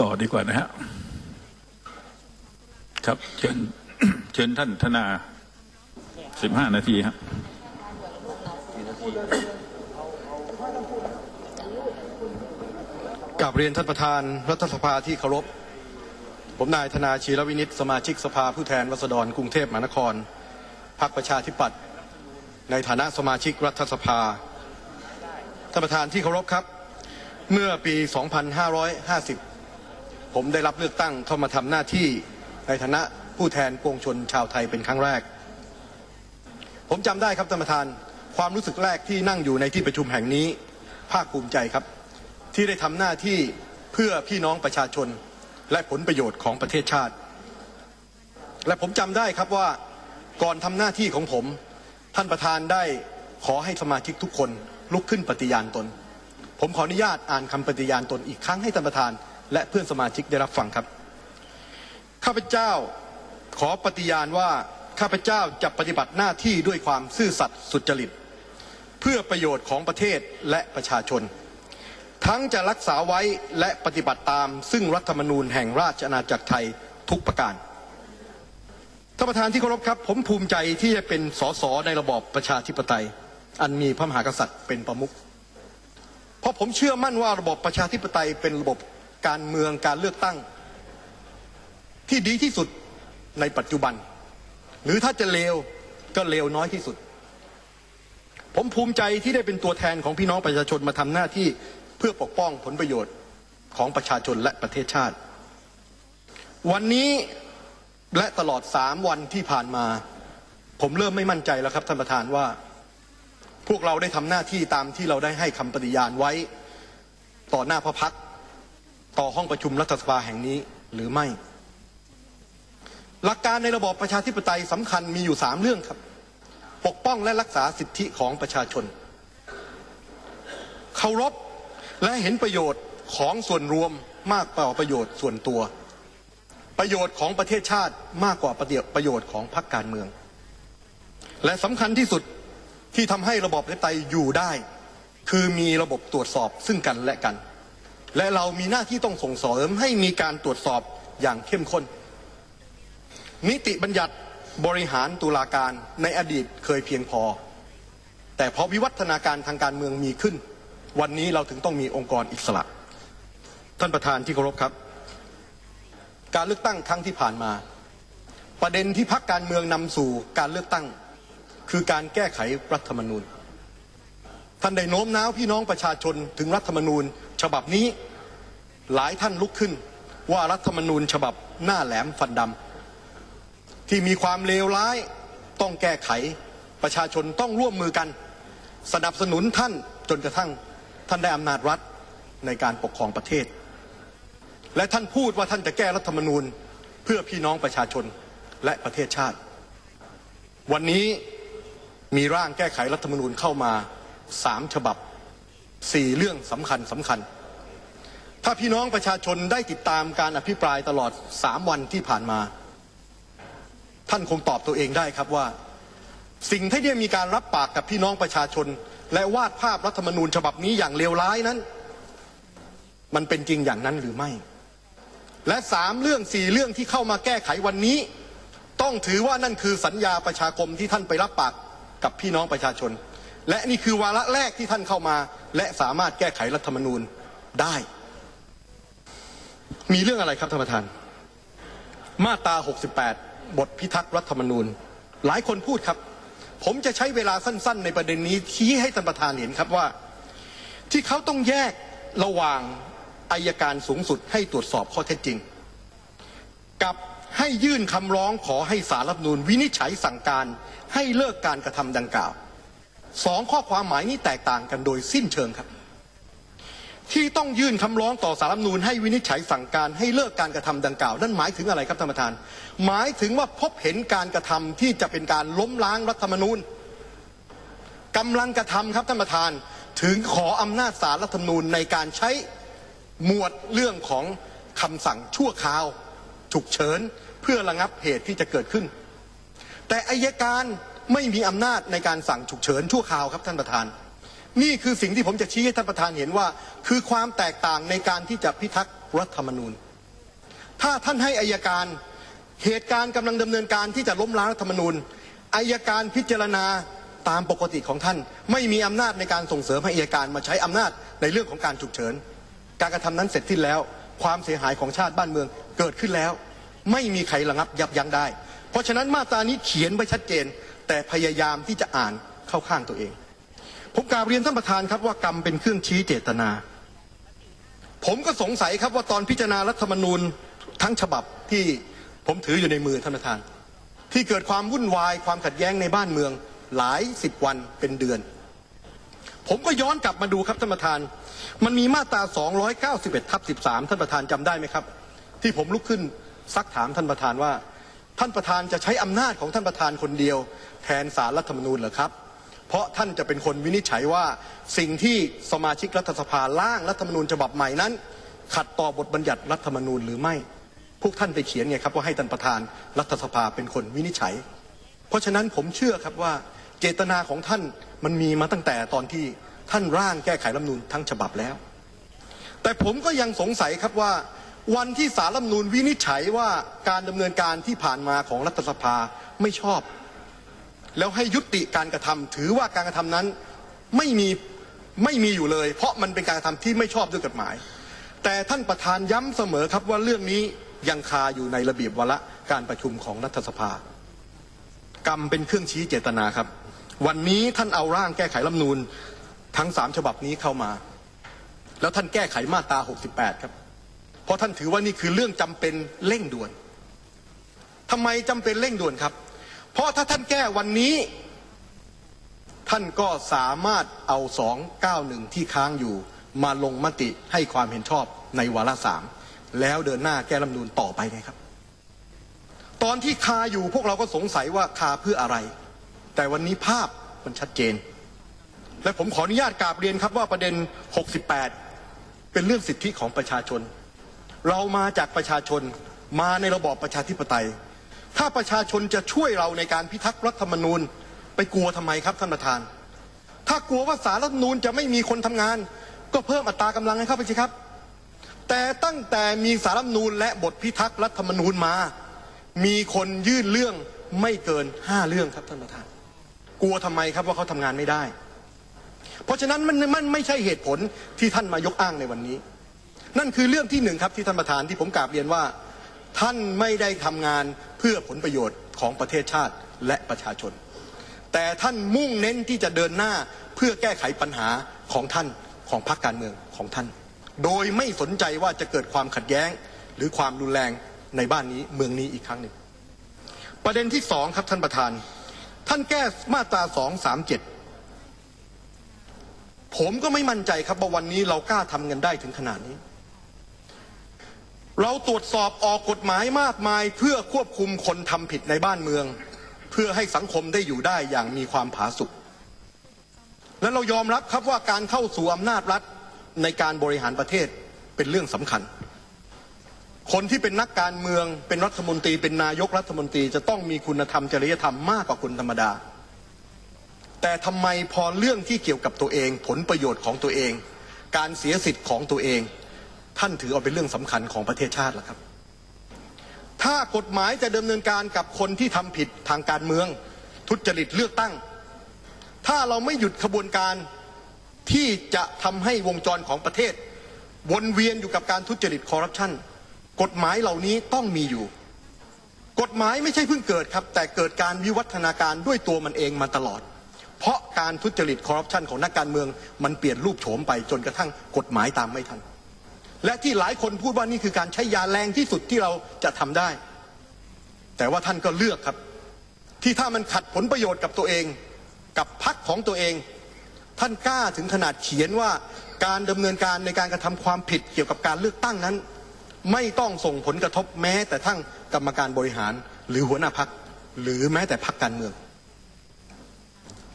ต่อดีกว่านะฮะ ครับ เชิญเชิญท่านธนาสิบห้านาทีฮะกับเรียนท่านประธานรัฐสภาที่เคารพ ผมนายธนาชีรวินิตสมาชิกสภาผู้แทนรัษฎรกรุงเทพมหานครพรรคประชาธิปัตย์ในฐานะสมาชิกรัฐสภา ท่านประธานที่เคารพครับ เมื่อปี 2550 ผมได้รับเลือกตั้งเข้ามาทำหน้าที่ในฐานะผู้แทนปวงชนชาวไทยเป็นครั้งแรก ผมจำได้ครับท่านประธานความรู้สึกแรกที่นั่งอยู่ในที่ประชุมแห่งนี้ ภาคภูมิใจครับ ที่ได้ทำหน้าที่เพื่อพี่น้องประชาชน และผลประโยชน์ของประเทศชาติ และผมจำได้ครับว่าก่อนทำหน้าที่ของผม ท่านประธานได้ขอให้สมาชิกทุกคนลุกขึ้นปฏิญาณตน ผมขออนุญาตอ่านคำปฏิญาณตนอีกครั้งให้ท่านประธาน และเพื่อนสมาชิกได้รับฟังครับ ข้าพเจ้าขอปฏิญาณว่าข้าพเจ้าจะปฏิบัติหน้าที่ด้วยความซื่อสัตย์สุจริต เพื่อประโยชน์ของประเทศและประชาชน ทั้งจะรักษาไว้และปฏิบัติตาม ซึ่งรัฐธรรมนูญแห่งราชอาณาจักรไทยทุกประการท่านประธานที่เคารพครับ ผมภูมิใจที่จะเป็นสสในระบอบประชาธิปไตย อันมีพระมหากษัตริย์เป็นประมุขเพราะผมเชื่อมั่นว่าระบบประชาธิปไตยเป็นระบบ การเมืองการเลือกตั้ง ที่ดีที่สุดในปัจจุบัน หรือถ้าจะเลวก็เลวน้อยที่สุด ผมภูมิใจที่ได้เป็นตัวแทนของพี่น้องประชาชนมาทำหน้าที่เพื่อปกป้องผลประโยชน์ของประชาชนและประเทศชาติ วันนี้และตลอดสามวันที่ผ่านมา ผมเริ่มไม่มั่นใจแล้วครับท่านประธานว่า พวกเราได้ทำหน้าที่ตามที่เราได้ให้คำปฏิญาณไว้ ต่อหน้าพระพัก ต่อห้องประชุมรัฐสภาแห่งนี้หรือไม่ หลักการในระบอบประชาธิปไตยสำคัญมีอยู่สามเรื่องครับ ปกป้องและรักษาสิทธิของประชาชนเคารพและเห็นประโยชน์ของส่วนรวมมากกว่าประโยชน์ส่วนตัว ประโยชน์ของประเทศชาติมากกว่าประโยชน์ของพรรคการเมือง และสำคัญที่สุดที่ทำให้ระบอบประชาธิปไตยอยู่ได้ คือมีระบบตรวจสอบซึ่งกันและกัน และเรามีหน้าที่ต้องส่งเสริมให้มีการตรวจสอบอย่างเข้มข้น นิติบัญญัติบริหารตุลาการในอดีตเคยเพียงพอ แต่พอวิวัฒนาการทางการเมืองมีขึ้น วันนี้เราถึงต้องมีองค์กรอิสระ ท่านประธานที่เคารพครับ การเลือกตั้งครั้งที่ผ่านมา ประเด็นที่พักการเมืองนำสู่การเลือกตั้ง คือการแก้ไขรัฐธรรมนูญท่านได้โน้มน้าวพี่น้องประชาชนถึงรัฐธรรมนูญ ฉบับนี้หลายท่านลุกขึ้นว่ารัฐธรรมนูญฉบับหน้าแหลมฟันดำที่มีความเลวร้ายต้องแก้ไขประชาชนต้องร่วมมือกัน สนับสนุนท่านจนกระทั่งท่านได้อำนาจรัฐในการปกครองประเทศ และท่านพูดว่าท่านจะแก้รัฐธรรมนูญเพื่อพี่น้องประชาชนและประเทศชาติ วันนี้มีร่างแก้ไขรัฐธรรมนูญเข้ามาสามฉบับ สี่เรื่องสำคัญสำคัญ ถ้าพี่น้องประชาชนได้ติดตามการอภิปรายตลอดสามวันที่ผ่านมา ท่านคงตอบตัวเองได้ครับว่า สิ่งที่ได้มีการรับปากกับพี่น้องประชาชน และวาดภาพรัฐธรรมนูญฉบับนี้อย่างเลวร้ายนั้น มันเป็นจริงอย่างนั้นหรือไม่ และสามเรื่องสี่เรื่องที่เข้ามาแก้ไขวันนี้ ต้องถือว่านั่นคือสัญญาประชาคมที่ท่านไปรับปากกับพี่น้องประชาชน และนี่คือวาระแรกที่ท่านเข้ามา และสามารถแก้ไขรัฐธรรมนูญได้ มีเรื่องอะไรครับท่านประธาน มาตรา 68 บทพิทักษ์รัฐธรรมนูญ หลายคนพูดครับ ผมจะใช้เวลาสั้น ๆ ในประเด็นนี้ชี้ให้ท่านประธานเห็นครับว่า ที่เขาต้องแยกระหว่างอายการสูงสุดให้ตรวจสอบข้อเท็จจริง กับให้ยื่นคำร้องขอให้สารรัฐนูญวินิจฉัยสั่งการให้เลิกการกระทำดังกล่าว สองข้อความหมายนี้แตกต่างกันโดยสิ้นเชิงครับ ที่ต้องยื่นคำร้องต่อสารรัฐมนูญให้วินิจฉัยสั่งการให้เลิกการกระทำดังกล่าว นั่นหมายถึงอะไรครับท่านประธาน หมายถึงว่าพบเห็นการกระทำที่จะเป็นการล้มล้างรัฐธรรมนูญกำลังกระทำครับท่านประธานถึงขออำนาจสารรัฐธรรมนูญในการใช้หมวดเรื่องของคำสั่งชั่วคราวฉุกเฉินเพื่อระงับเหตุที่จะเกิดขึ้น แต่อายการ ไม่มีอำนาจในการสั่งฉุกเฉินชั่วคราวครับท่านประธาน นี่คือสิ่งที่ผมจะชี้ให้ท่านประธานเห็นว่า คือความแตกต่างในการที่จะพิทักษ์รัฐธรรมนูญ ถ้าท่านให้อายการเหตุการณ์กำลังดำเนินการที่จะล้มล้างรัฐธรรมนูญอายการพิจารณาตามปกติของท่าน ไม่มีอำนาจในการส่งเสริมให้อายการมาใช้อำนาจในเรื่องของการฉุกเฉิน การกระทำนั้นเสร็จสิ้นแล้ว ความเสียหายของชาติบ้านเมืองเกิดขึ้นแล้ว ไม่มีใครระงับยับยั้งได้ เพราะฉะนั้นมาตรานี้เขียนไว้ชัดเจน แต่พยายามที่จะอ่านเข้าข้างตัวเอง ผมกราบเรียนท่านประธานครับว่ากรรมเป็นเครื่องชี้เจตนา ผมก็สงสัยครับว่าตอนพิจารณารัฐธรรมนูญทั้งฉบับที่ผมถืออยู่ในมือท่านประธาน ที่เกิดความวุ่นวายความขัดแย้งในบ้านเมืองหลายสิบวันเป็นเดือน ผมก็ย้อนกลับมาดูครับท่านประธาน มันมีมาตรา 291ทับ13 ท่านประธานจำได้ไหมครับ ที่ผมลุกขึ้นซักถามท่านประธานว่า ท่านประธานจะใช้อำนาจของท่านประธานคนเดียว แทนสารรัฐธรรมนูญเหรอครับ เพราะท่านจะเป็นคนวินิจฉัยว่าสิ่งที่สมาชิกรัฐสภาร่างรัฐธรรมนูญฉบับใหม่นั้น ขัดต่อบทบัญญัติรัฐธรรมนูญหรือไม่ พวกท่านไปเขียนไงครับว่าให้ท่านประธานรัฐสภาเป็นคนวินิจฉัย เพราะฉะนั้นผมเชื่อครับว่าเจตนาของท่านมันมีมาตั้งแต่ตอนที่ท่านร่างแก้ไขรัฐธรรมนูญทั้งฉบับแล้ว แต่ผมก็ยังสงสัยครับว่า วันที่สารรัฐมนูญวินิจฉัยว่าการดำเนินการที่ผ่านมาของรัฐสภาไม่ชอบ แล้วให้ยุติการกระทำถือว่าการกระทำนั้นไม่มีไม่มีอยู่เลย เพราะมันเป็นการกระทำที่ไม่ชอบด้วยกฎหมาย แต่ท่านประธานย้ำเสมอครับว่าเรื่องนี้ยังคาอยู่ในระเบียบวาระการประชุมของรัฐสภา กรรมเป็นเครื่องชี้เจตนาครับ วันนี้ท่านเอาร่างแก้ไขรัฐมนูญทั้งสามฉบับนี้เข้ามา แล้วท่านแก้ไขมาตรา 68 ครับ เพราะท่านถือว่านี่คือเรื่องจำเป็นเร่งด่วนทำไมจำเป็นเร่งด่วนครับ เพราะถ้าท่านแก้วันนี้ ท่านก็สามารถเอา291ที่ค้างอยู่ มาลงมติให้ความเห็นชอบในวาระสามแล้วเดินหน้าแก้รัฐธรรมนูญต่อไปไงครับ ตอนที่คาอยู่พวกเราก็สงสัยว่าคาเพื่ออะไร แต่วันนี้ภาพมันชัดเจน และผมขออนุญาตกราบเรียนครับว่าประเด็น 68 เป็นเรื่องสิทธิของประชาชน เรามาจากประชาชนมาในระบอบประชาธิปไตย ถ้าประชาชนจะช่วยเราในการพิทักษ์รัฐธรรมนูญ ไปกลัวทำไมครับท่านประธาน ถ้ากลัวว่าสารรัฐธรรมนูญจะไม่มีคนทำงาน ก็เพิ่มอัตรากำลังให้เข้าไปสิครับ แต่ตั้งแต่มีสารรัฐธรรมนูญและบทพิทักษ์รัฐธรรมนูญมา มีคนยื่นเรื่องไม่เกินห้าเรื่องครับท่านประธาน กลัวทำไมครับว่าเขาทำงานไม่ได้ เพราะฉะนั้นมันมันไม่ใช่เหตุผลที่ท่านมายกอ้างในวันนี้ นั่นคือเรื่องที่หนึ่งครับที่ท่านประธานที่ผมกราบเรียนว่า ท่านไม่ได้ทำงานเพื่อผลประโยชน์ของประเทศชาติและประชาชน แต่ท่านมุ่งเน้นที่จะเดินหน้าเพื่อแก้ไขปัญหาของท่านของพรรคการเมืองของท่าน โดยไม่สนใจว่าจะเกิดความขัดแย้งหรือความรุนแรงในบ้านนี้เมืองนี้อีกครั้งหนึ่ง ประเด็นที่สองครับท่านประธาน ท่านแก้มาตราสองสามเจ็ดผมก็ไม่มั่นใจครับว่าวันนี้เรากล้าทำกันได้ถึงขนาดนี้ เราตรวจสอบออกกฎหมายมากมาย เพื่อควบคุมคนทำผิดในบ้านเมือง เพื่อให้สังคมได้อยู่ได้อย่างมีความผาสุกและเรายอมรับครับว่าการเข้าสู่อำนาจรัฐในการบริหารประเทศเป็นเรื่องสำคัญ คนที่เป็นนักการเมืองเป็นรัฐมนตรี เป็นนายกรัฐมนตรีจะต้องมีคุณธรรมจริยธรรมมากกว่าคนธรรมดา แต่ทำไมพอเรื่องที่เกี่ยวกับตัวเอง ผลประโยชน์ของตัวเอง การเสียสิทธิ์ของตัวเอง ท่านถือเอาเป็นเรื่องสำคัญของประเทศชาติล่ะครับ ถ้ากฎหมายจะดำเนินการกับคนที่ทำผิดทางการเมือง ทุจริตเลือกตั้ง ถ้าเราไม่หยุดขบวนการที่จะทำให้วงจรของประเทศ วนเวียนอยู่กับการทุจริตคอร์รัปชันกฎหมายเหล่านี้ต้องมีอยู่ กฎหมายไม่ใช่เพิ่งเกิดครับ แต่เกิดการวิวัฒนาการด้วยตัวมันเองมาตลอด เพราะการทุจริตคอร์รัปชันของนักการเมืองมันเปลี่ยนรูปโฉมไปจนกระทั่งกฎหมายตามไม่ทัน และที่หลายคนพูดว่านี่คือการใช้ยาแรงที่สุดที่เราจะทำได้ แต่ว่าท่านก็เลือกครับ ที่ถ้ามันขัดผลประโยชน์กับตัวเอง กับพรรคของตัวเอง ท่านกล้าถึงขนาดเขียนว่าการดำเนินการในการกระทำความผิดเกี่ยวกับการเลือกตั้งนั้น ไม่ต้องส่งผลกระทบแม้แต่ทั้งกรรมการบริหาร หรือหัวหน้าพักหรือแม้แต่พักการเมือง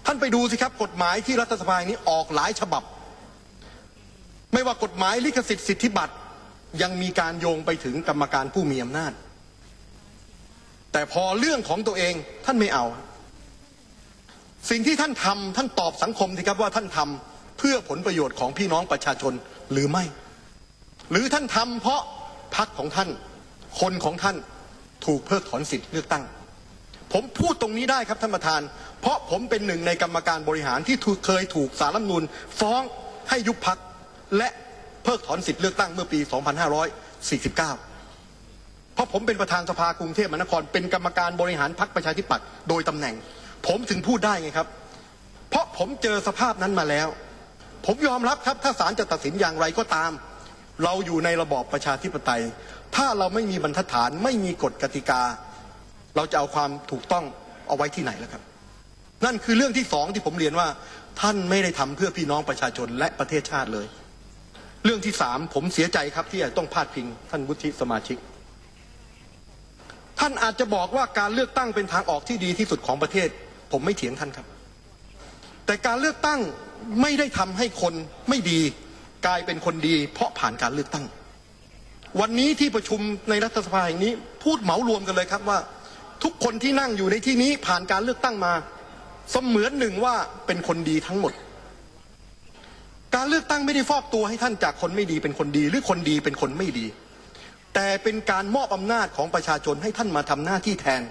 ท่านไปดูสิครับกฎหมายที่รัฐสภานี้ออกหลายฉบับ ไม่ว่ากฎหมายลิขสิทธิ์สิทธิบัตรยังมีการโยงไปถึงกรรมการผู้มีอำนาจ แต่พอเรื่องของตัวเองท่านไม่เอา สิ่งที่ท่านทำท่านตอบสังคมสิครับว่าท่านทำเพื่อผลประโยชน์ของพี่น้องประชาชนหรือไม่ หรือท่านทำเพราะพรรคของท่าน คนของท่านถูกเพิกถอนสิทธิ์เลือกตั้ง ผมพูดตรงนี้ได้ครับท่านประธาน เพราะผมเป็นหนึ่งในกรรมการบริหารที่เคยถูกสารรัฐมนูญฟ้องให้ยุบพัก และเพิกถอนสิทธิ์เลือกตั้งเมื่อปี 2549 เพราะผมเป็นประธานสภากรุงเทพมหานคร เป็นกรรมการบริหารพรรคประชาธิปัตย์โดยตำแหน่ง ผมถึงพูดได้ไงครับ เพราะผมเจอสภาพนั้นมาแล้ว ผมยอมรับครับถ้าศาลจะตัดสินอย่างไรก็ตาม เราอยู่ในระบอบประชาธิปไตย ถ้าเราไม่มีบรรทัดฐานไม่มีกฎกติกา เราจะเอาความถูกต้องเอาไว้ที่ไหนล่ะครับ นั่นคือเรื่องที่สองที่ผมเรียนว่าท่านไม่ได้ทำเพื่อพี่น้องประชาชนและประเทศชาติเลย เรื่องที่สามผมเสียใจครับที่ต้องพาดพิง ท่านวุฒิสมาชิก ท่านอาจจะบอกว่าการเลือกตั้งเป็นทางออกที่ดีที่สุดของประเทศ ผมไม่เถียงท่านครับ แต่การเลือกตั้งไม่ได้ทำให้คนไม่ดีกลายเป็นคนดี เพราะผ่านการเลือกตั้ง วันนี้ที่ประชุมในรัฐสภาแห่งนี้ พูดเหมารวมกันเลยครับว่า ทุกคนที่นั่งอยู่ในที่นี้ผ่านการเลือกตั้งมา เสมือนหนึ่งว่าเป็นคนดีทั้งหมด การเลือกตั้งไม่ได้ฟอกตัวให้ท่านจากคนไม่ดีเป็นคนดี หรือคนดีเป็นคนไม่ดี แต่เป็นการมอบอำนาจของประชาชนให้ท่านมาทำหน้าที่แทน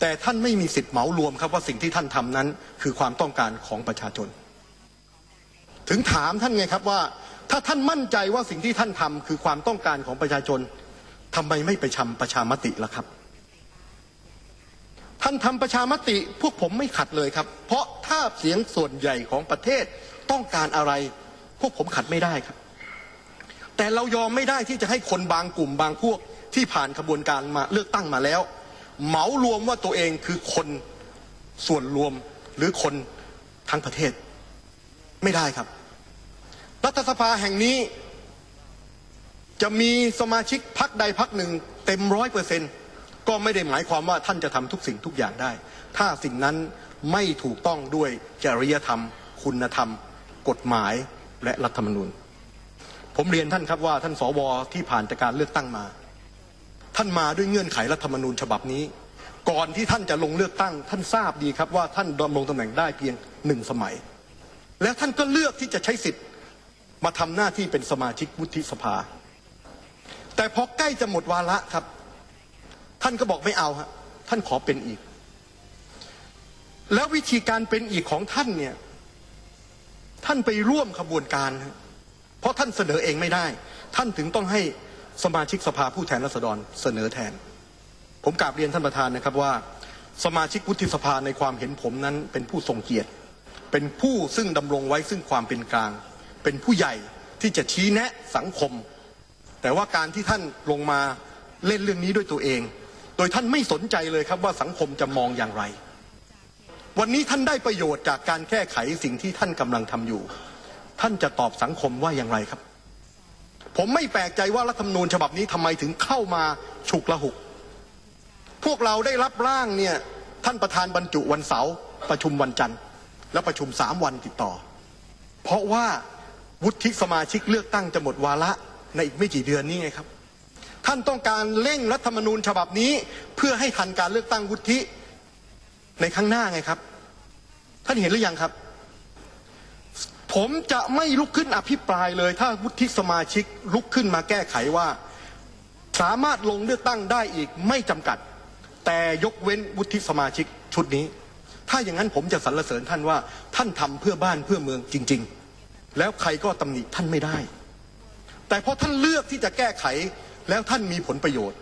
แต่ท่านไม่มีสิทธิ์เหมารวมครับว่าสิ่งที่ท่านทำนั้น คือความต้องการของประชาชน ถึงถามท่านไงครับว่า ถ้าท่านมั่นใจว่าสิ่งที่ท่านทำคือความต้องการของประชาชนทำไมไม่ไปชำประชามติล่ะครับ ท่านทำประชามติพวกผมไม่ขัดเลยครับ เพราะถ้าเสียงส่วนใหญ่ของประเทศต้องการอะไร พวกผมขัดไม่ได้ครับ แต่เรายอมไม่ได้ที่จะให้คนบางกลุ่มบางพวกที่ผ่านขบวนการมาเลือกตั้งมาแล้ว เหมารวมว่าตัวเองคือคนส่วนรวมหรือคนทั้งประเทศ ไม่ได้ครับ รัฐสภาแห่งนี้ จะมีสมาชิกพักใดพักหนึ่ง เต็มร้อยเปอร์เซ็นต์ ก็ไม่ได้หมายความว่าท่านจะทำทุกสิ่งทุกอย่างได้ ถ้าสิ่งนั้นไม่ถูกต้องด้วยจริยธรรม คุณธรรม กฎหมายและรัฐธรรมนูญ ผมเรียนท่านครับว่าท่านสวที่ผ่านจากการเลือกตั้งมา ท่านมาด้วยเงื่อนไขรัฐธรรมนูญฉบับนี้ ก่อนที่ท่านจะลงเลือกตั้ง ท่านทราบดีครับว่าท่านดำรงตำแหน่งได้เพียงหนึ่งสมัย แล้วท่านก็เลือกที่จะใช้สิทธิ์มาทำหน้าที่เป็นสมาชิกวุฒิสภา แต่พอใกล้จะหมดวาระครับ ท่านก็บอกไม่เอาฮะท่านขอเป็นอีก แล้ววิธีการเป็นอีกของท่านเนี่ย ท่านไปร่วมขบวนการฮะเพราะท่านเสนอเองไม่ได้ ท่านถึงต้องให้สมาชิกสภาผู้แทนราษฎรเสนอแทน ผมกราบเรียนท่านประธานนะครับว่า สมาชิกวุฒิสภาในความเห็นผมนั้นเป็นผู้ทรงเกียรติ เป็นผู้ซึ่งดำรงไว้ซึ่งความเป็นกลาง เป็นผู้ใหญ่ที่จะชี้แนะสังคม แต่ว่าการที่ท่านลงมาเล่นเรื่องนี้ด้วยตัวเอง ดยท่านไม่สนใจเลยครับว่าสังคมจะมองอย่างไร วันนี้ท่านได้ประโยชน์จากการแก้ไขสิ่งที่ท่านกำลังทำอยู่ ท่านจะตอบสังคมว่าอย่างไรครับ ผมไม่แปลกใจว่ารัฐธรรมนูญฉบับนี้ทำไมถึงเข้ามาฉุกละหุก พวกเราได้รับร่างเนี่ยท่านประธานบรรจุวันเสาร์ประชุมวันจันทร์ และประชุมสามวันติดต่อ เพราะว่าวุฒิสมาชิกเลือกตั้งจะหมดวาระในอีกไม่กี่เดือนนี้ไงครับ ท่านต้องการเร่งรัฐธรรมนูญฉบับนี้ เพื่อให้ทันการเลือกตั้งวุฒิในข้างหน้าไงครับ ท่านเห็นหรือยังครับ ผมจะไม่ลุกขึ้นอภิปรายเลย ถ้าวุฒิสมาชิกลุกขึ้นมาแก้ไขว่า สามารถลงเลือกตั้งได้อีกไม่จำกัด แต่ยกเว้นวุฒิสมาชิกชุดนี้ ถ้าอย่างนั้นผมจะสรรเสริญท่านว่า ท่านทำเพื่อบ้านเพื่อเมืองจริง ๆ แล้วใครก็ตำหนิท่านไม่ได้ แต่พอท่านเลือกที่จะแก้ไข แล้วท่านมีผลประโยชน์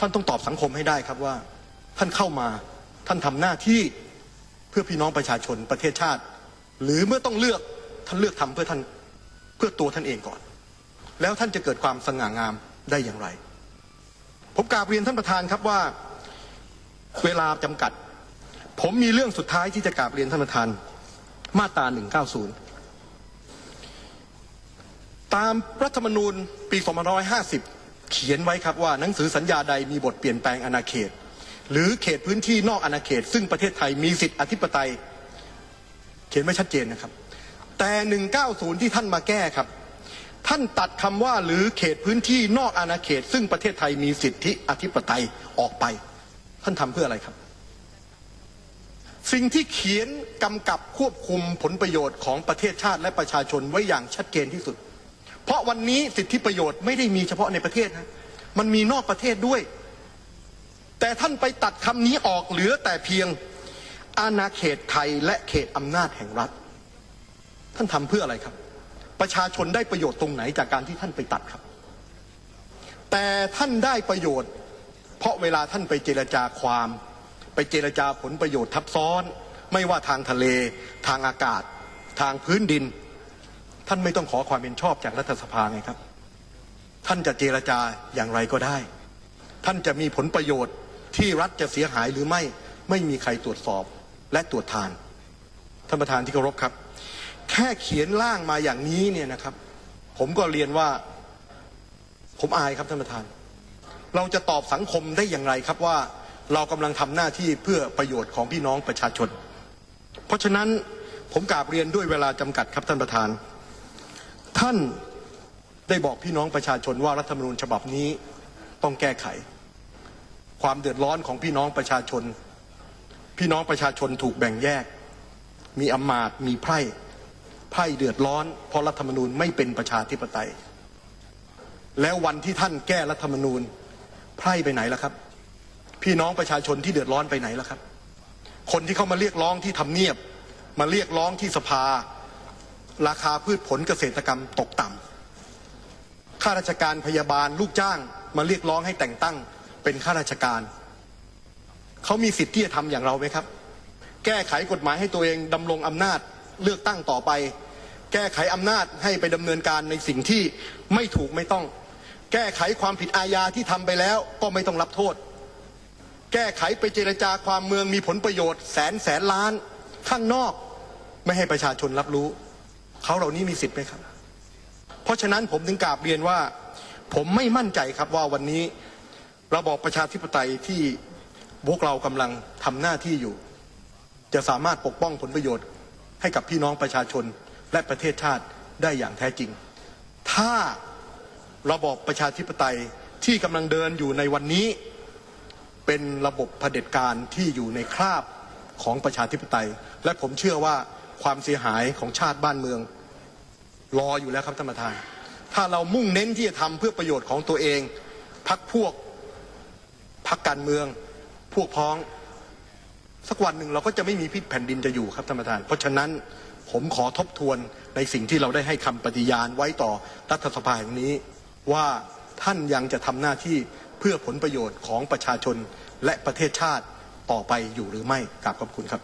ท่านต้องตอบสังคมให้ได้ครับว่า ท่านเข้ามาท่านทำหน้าที่เพื่อพี่น้องประชาชนประเทศชาติ หรือเมื่อต้องเลือกท่านเลือกทำเพื่อท่านเพื่อตัวท่านเองก่อน แล้วท่านจะเกิดความสง่างามได้อย่างไร ผมกราบเรียนท่านประธานครับว่าเวลาจำกัด ผมมีเรื่องสุดท้ายที่จะกราบเรียนท่านประธานมาตรา190 ตามรัฐธรรมนูญปี 2550 เขียนไว้ครับว่าหนังสือสัญญาใดมีบทเปลี่ยนแปลงอาณาเขต หรือเขตพื้นที่นอกอาณาเขต ซึ่งประเทศไทยมีสิทธิอธิปไตย เขียนไว้ชัดเจนนะครับ แต่ 190 ที่ท่านมาแก้ครับ ท่านตัดคำว่าหรือเขตพื้นที่นอกอาณาเขต ซึ่งประเทศไทยมีสิทธิอธิปไตยออกไป ท่านทำเพื่ออะไรครับ สิ่งที่เขียนกำกับควบคุมผลประโยชน์ของประเทศชาติและประชาชนไว้อย่างชัดเจนที่สุด เพราะวันนี้สิทธิประโยชน์ไม่ได้มีเฉพาะในประเทศนะมันมีนอกประเทศด้วย แต่ท่านไปตัดคำนี้ออกเหลือแต่เพียงอาณาเขตไทยและเขตอำนาจแห่งรัฐ ท่านทำเพื่ออะไรครับ ประชาชนได้ประโยชน์ตรงไหนจากการที่ท่านไปตัดครับ แต่ท่านได้ประโยชน์ เพราะเวลาท่านไปเจรจาความ ไปเจรจาผลประโยชน์ทับซ้อน ไม่ว่าทางทะเล ทางอากาศ ทางพื้นดิน ท่านไม่ต้องขอความเห็นชอบจากรัฐสภาไงครับ ท่านจะเจรจาอย่างไรก็ได้ ท่านจะมีผลประโยชน์ที่รัฐจะเสียหายหรือไม่ไม่มีใครตรวจสอบและตรวจทานท่านประธานที่เคารพครับ แค่เขียนร่างมาอย่างนี้เนี่ยนะครับ ผมก็เรียนว่า ผมอายครับท่านประธาน เราจะตอบสังคมได้อย่างไรครับว่าเรากำลังทำหน้าที่เพื่อประโยชน์ของพี่น้องประชาชน เพราะฉะนั้นผมกราบเรียนด้วยเวลาจำกัดครับท่านประธาน ท่านได้บอกพี่น้องประชาชนว่ารัฐธรรมนูญฉบับนี้ต้องแก้ไข ความเดือดร้อนของพี่น้องประชาชน พี่น้องประชาชนถูกแบ่งแยก มีอำมาตย์มีไพร่ไพร่เดือดร้อน เพราะรัฐธรรมนูญไม่เป็นประชาธิปไตย แล้ววันที่ท่านแก้รัฐธรรมนูญไพร่ไปไหนล่ะครับ พี่น้องประชาชนที่เดือดร้อนไปไหนล่ะครับ คนที่เข้ามาเรียกร้องที่ทำเนียบ มาเรียกร้องที่สภา ราคาพืชผลเกษตรกรรมตกต่ำข้าราชการพยาบาลลูกจ้างมาเรียกร้องให้แต่งตั้งเป็นข้าราชการ เขามีสิทธิ์ที่จะทำอย่างเราไหมครับ แก้ไขกฎหมายให้ตัวเองดำรงอำนาจเลือกตั้งต่อไป แก้ไขอำนาจให้ไปดำเนินการในสิ่งที่ไม่ถูกไม่ต้อง แก้ไขความผิดอาญาที่ทำไปแล้วก็ไม่ต้องรับโทษ แก้ไขไปเจรจาความเมืองมีผลประโยชน์แสนแสนล้านข้างนอก ไม่ให้ประชาชนรับรู้ เขาเหล่านี้มีสิทธิ์ไหมครับ เพราะฉะนั้นผมถึงกราบเรียนว่า ผมไม่มั่นใจครับว่าวันนี้ระบอบประชาธิปไตยที่พวกเรากำลังทำหน้าที่อยู่ จะสามารถปกป้องผลประโยชน์ ให้กับพี่น้องประชาชนและประเทศชาติได้อย่างแท้จริง ถ้าระบอบประชาธิปไตยที่กำลังเดินอยู่ในวันนี้ เป็นระบบเผด็จการที่อยู่ในคราบของประชาธิปไตย และผมเชื่อว่า ความเสียหายของชาติบ้านเมือง รออยู่แล้วครับท่านประธาน ถ้าเรามุ่งเน้นที่จะทำเพื่อประโยชน์ของตัวเองพักพวกพักการเมือง พวกพ้อง สักวันหนึ่งเราก็จะไม่มีพิษแผ่นดินจะอยู่ครับท่านประธาน เพราะฉะนั้นผมขอทบทวนในสิ่งที่เราได้ให้คำปฏิญาณไว้ต่อรัฐสภาแห่งนี้ ว่าท่านยังจะทำหน้าที่เพื่อผลประโยชน์ของประชาชนและประเทศชาติต่อไปอยู่หรือไม่กราบขอบคุณครับ